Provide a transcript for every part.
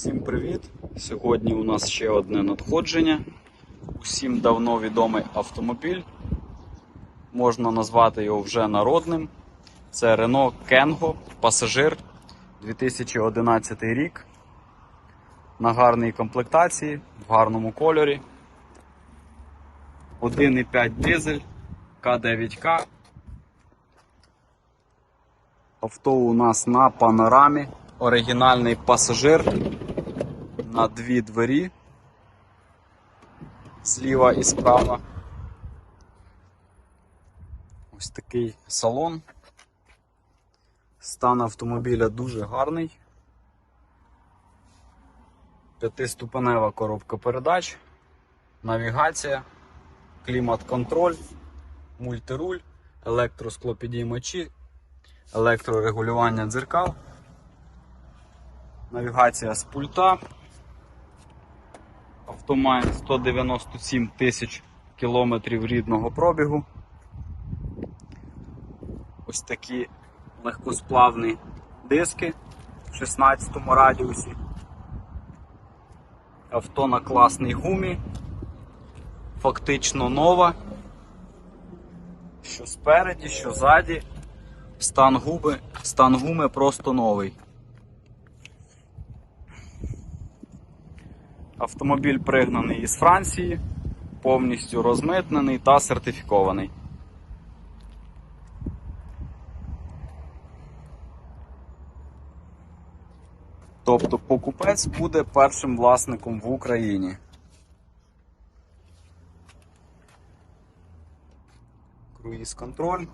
Всім привіт! Сьогодні у нас ще одне надходження. Усім давно відомий автомобіль. Можна назвати його вже народним. Це Renault Kengo пасажир 2011 рік. На гарній комплектації, в гарному кольорі. 1,5 дизель К9К. Авто у нас на панорамі. Оригінальний пасажир на дві двері. Зліва і справа. Ось такий салон. Стан автомобіля дуже гарний. П'ятиступенева коробка передач, навігація, клімат-контроль, мультируль, електросклопідіймачі, електрорегулювання дзеркал, навігація з пульта. Авто має 197 тисяч кілометрів рідного пробігу. Ось такі легкосплавні диски в 16 радіусі. Авто на класній гумі. Фактично нова. Що спереді, що ззаді. Стан губи, стан гуми просто новий. Автомобіль пригнаний із Франції, повністю розмитнений та сертифікований. Тобто покупець буде першим власником в Україні. Круїз контроль.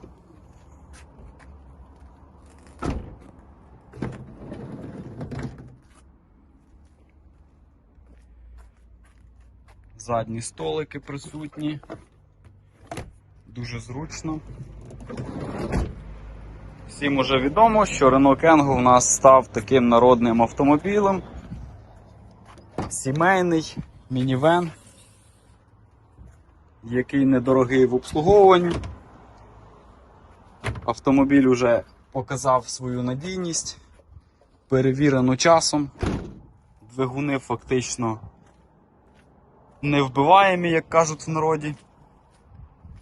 Задні столики присутні. Дуже зручно. Всім уже відомо, що Renault Kangoo у нас став таким народним автомобілем. Сімейний мінівен, який недорогий в обслуговуванні. Автомобіль уже показав свою надійність, перевірену часом. Двигуни фактично невбиваємі, як кажуть в народі.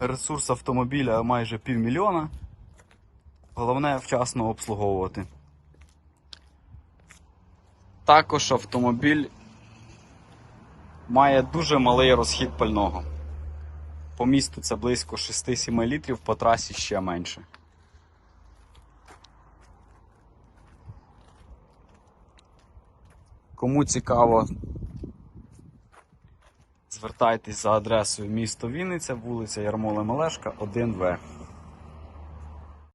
Ресурс автомобіля майже півмільйона. Головне вчасно обслуговувати. Також автомобіль має дуже малий розхід пального. По місту це близько 6-7 літрів, по трасі ще менше. Кому цікаво, звертайтесь за адресою місто Вінниця, вулиця Ярмола Малешка, 1В.